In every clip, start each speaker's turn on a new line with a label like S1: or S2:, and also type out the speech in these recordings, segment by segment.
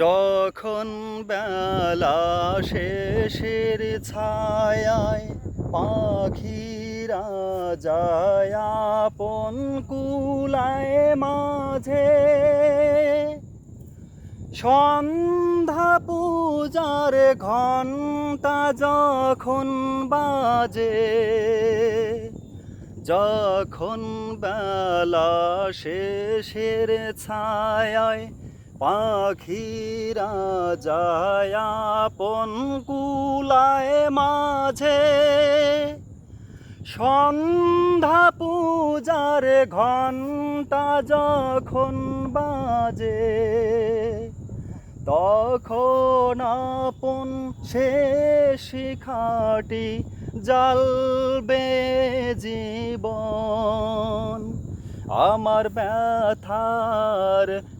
S1: যখন বেলা শেষের ছায়ায় পাখিরা যায় কুলায় মাঝে, সন্ধ্যা পূজার ঘণ্টা যখন বাজে, যখন বেলা শেষের ছায়ায় পাখিরা যায় আপন কুলায় মাঝে। সন্ধ্যা পূজার ঘণ্টা যখন বাজে, তখন আপন শেষ শিখাটি জ্বালবে জীবন। আমার ব্যথার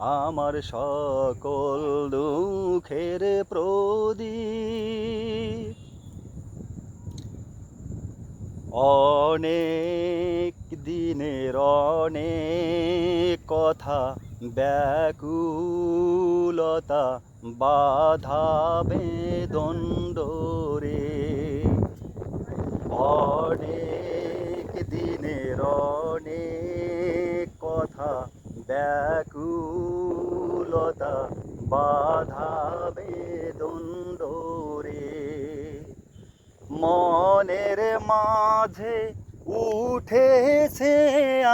S1: আমার সকল দুঃখের প্রদীপ। অনেক দিনের অনেক কথা ব্যাকুলতা বাধা বেদণ্ড রে অনেক দিনের অনেক কথা ব্যাকুলতা বাধা বেদণ্ড রে মনের মাঝে উঠেছে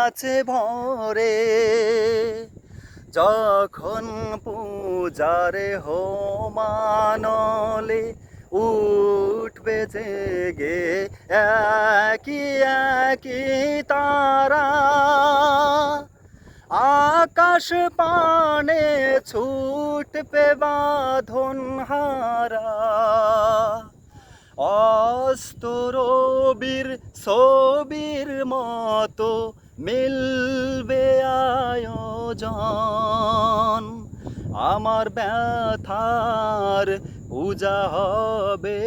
S1: আছে ভরে। যখন পূজারে হোমানলে উঠবে জেগে একই একই তারা আকাশ পানে ছুট ছুটবে বাঁধন হারা। অস্তরবীর ছবির মতো মিলবে আয়োজন। আমার ব্যথার পূজা হবে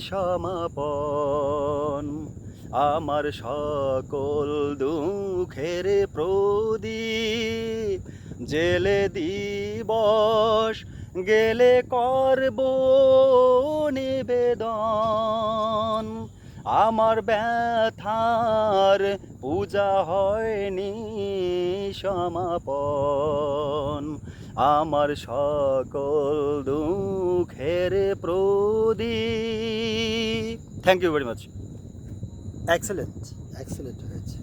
S1: সমাপন। আমার সকল দুঃখের প্রদীপ। জেলে দিবস, গেলে করব নিবেদন। আমার ব্যথার পূজা হয়নি সমাপন। আমার সকল দুঃখের প্রদীপ। Thank you very much
S2: excellent excellent হয়েছে।